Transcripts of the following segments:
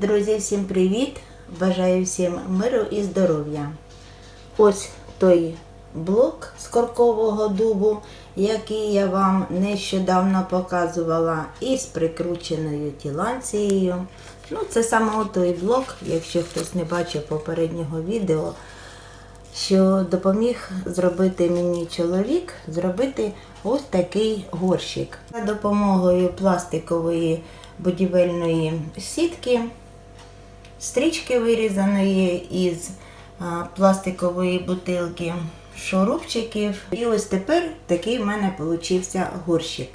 Друзі, всім привіт! Бажаю всім миру і здоров'я. Ось той блок з коркового дубу, який я вам нещодавно показувала, із прикрученою тіланцією. Ну, це саме той блок, якщо хтось не бачив попереднього відео, що допоміг зробити мені чоловік, зробити ось такий горщик. За допомогою пластикової будівельної сітки, стрічки вирізаної із пластикової бутилки, шурупчиків. І ось тепер такий в мене получився горщик.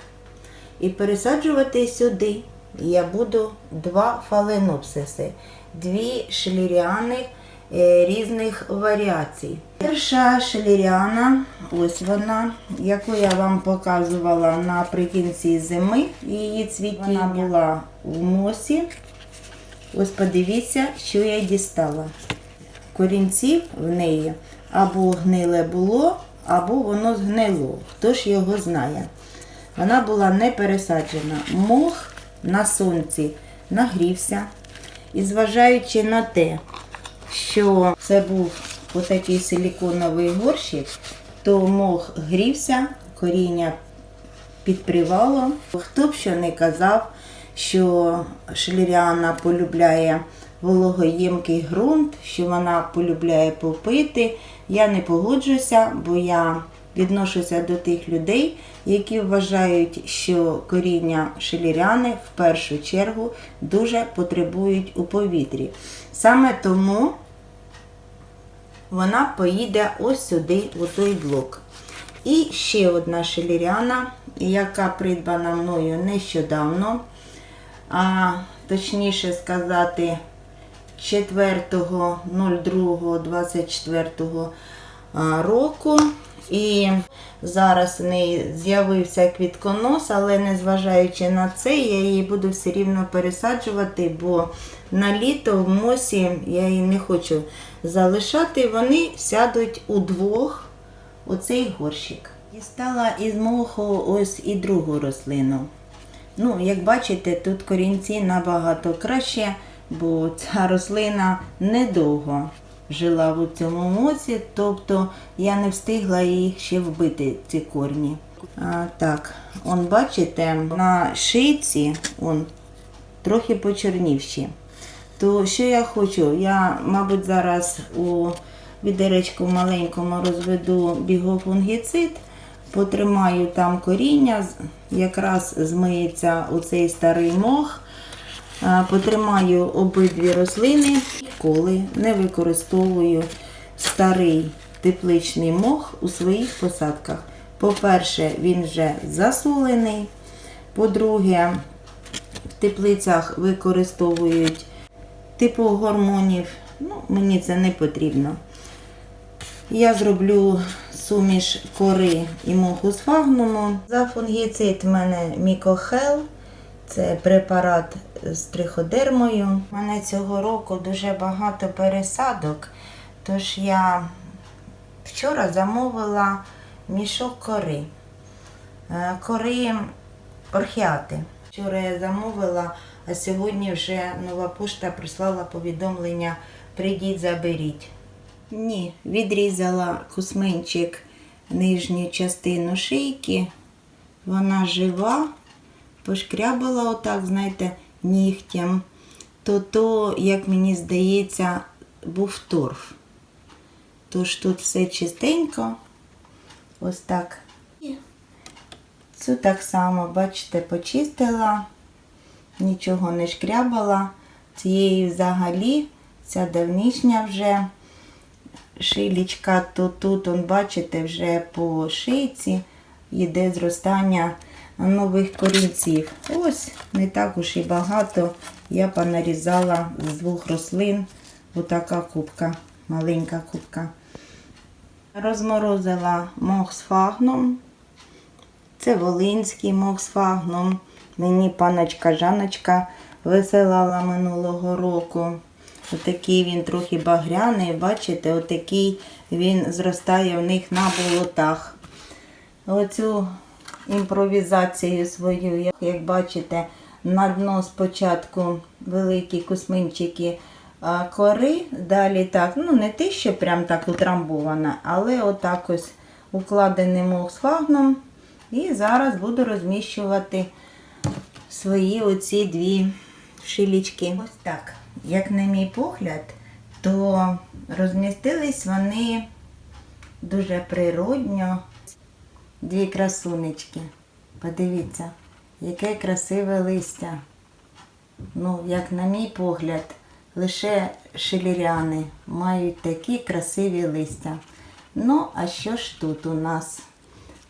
І пересаджувати сюди я буду два фаленопсиси, дві шліріани е, різних варіацій. Перша шліріана, ось вона, яку я вам показувала наприкінці зими. Її цвіті була в мосі. Ось подивіться, що я дістала. Корінців в неї або гниле було, або воно згнило. Хто ж його знає? Вона була не пересаджена. Мох на сонці нагрівся. І зважаючи на те, що це був отакий силіконовий горщик, то мох грівся, коріння підпривало. Хто б що не казав, що шліріана полюбляє вологоємкий ґрунт, що вона полюбляє попити. Я не погоджуся, бо я відношуся до тих людей, які вважають, що коріння шеліряни в першу чергу дуже потребують у повітрі. Саме тому вона поїде ось сюди, в той блок. І ще одна шеліряна, яка придбана мною нещодавно, а точніше сказати, 4.02.24 року. І зараз в неї з'явився квітконос, але незважаючи на це, я її буду все рівно пересаджувати, бо на літо в мосі я її не хочу залишати. Вони сядуть удвох у цей горщик. Дістала із моху ось і другу рослину. Ну, як бачите, тут корінці набагато краще, бо ця рослина недовго жила в цьому моці, тобто я не встигла їх ще вбити, ці корні. А, так, он бачите, на шийці он трохи почорнівші. То що я хочу? Я, мабуть, зараз у відеречку маленькому розведу бігофунгіцид, потримаю там коріння, якраз змиється оцей старий мох. Потримаю обидві рослини, коли не використовую старий тепличний мох у своїх посадках. По-перше, він вже засолений. По-друге, в теплицях використовують типу гормонів. Ну, Мені це не потрібно. Я зроблю суміш кори і моху з фагнуму. За фунгіцид в мене мікохел. Це препарат з триходермою. У мене цього року дуже багато пересадок, тож я вчора замовила мішок кори. Е, Кори орхіати. Вчора я замовила, а сьогодні вже нова пошта прислала повідомлення Прийдіть, заберіть. Ні, відрізала кусменчик нижню частину шийки. Вона жива пошкрябала отак, знаєте, нігтям, то то, як мені здається, був торф. Тож тут все чистенько, ось так. Цю так само, бачите, почистила, нічого не шкрябала. Цієї взагалі, ця давнішня вже шилічка, то тут, он, бачите, вже по шийці йде зростання нових корінців. Ось не так уж і багато. Я понарізала з двох рослин отака кубка, маленька кубка. Розморозила мох з фагном. Це волинський мох з фагном. Мені паночка Жаночка висилала минулого року. Отакий він трохи багряний, бачите, отакий він зростає в них на болотах. Оцю імпровізацію свою, як бачите, на дно спочатку великі кусминчики кори, далі так, ну не те, що прям так утрамбована, але отак ось укладеним сфагном. І зараз буду розміщувати свої оці дві шилічки. Ось так, як на мій погляд, то розмістились вони дуже природньо. Дві красунечки. Подивіться, яке красиве листя. Ну, як на мій погляд, лише шиліряни мають такі красиві листя. Ну, а що ж тут у нас?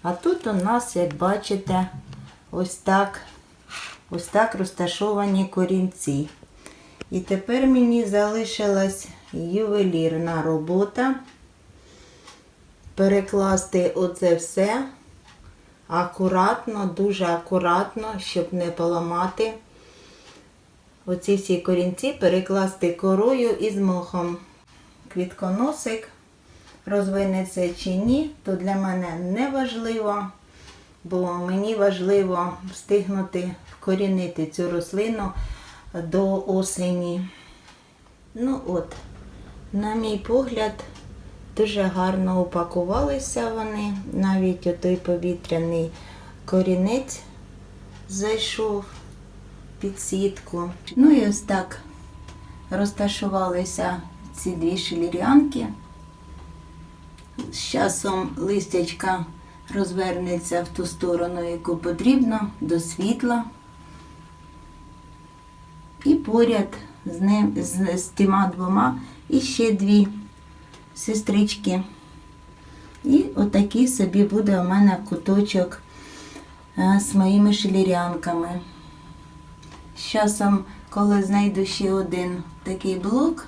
А тут у нас, як бачите, ось так, ось так розташовані корінці. І тепер мені залишилась ювелірна робота. Перекласти оце все акуратно, дуже акуратно, щоб не поламати оці всі корінці, перекласти корою із мохом. Квітконосик розвинеться чи ні, то для мене не важливо, бо мені важливо встигнути вкорінити цю рослину до осені. Ну от, на мій погляд, дуже гарно упакувалися вони. Навіть отой повітряний корінець зайшов під сітку. Ну і ось так розташувалися ці дві шилірянки. З часом листячка розвернеться в ту сторону, яку потрібно, до світла. Поряд з ним, з, з тіма двома, і ще дві сестрички. І отакий собі буде у мене куточок е, з моїми шилірянками. З часом, коли знайду ще один такий блок,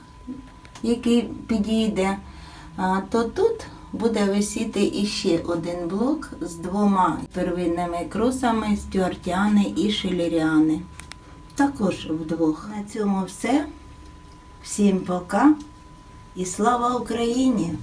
який підійде, а, то тут буде висіти іще один блок з двома первинними кросами стюартіани і шиліріани. Також вдвох. На цьому все. Всім пока і слава Україні!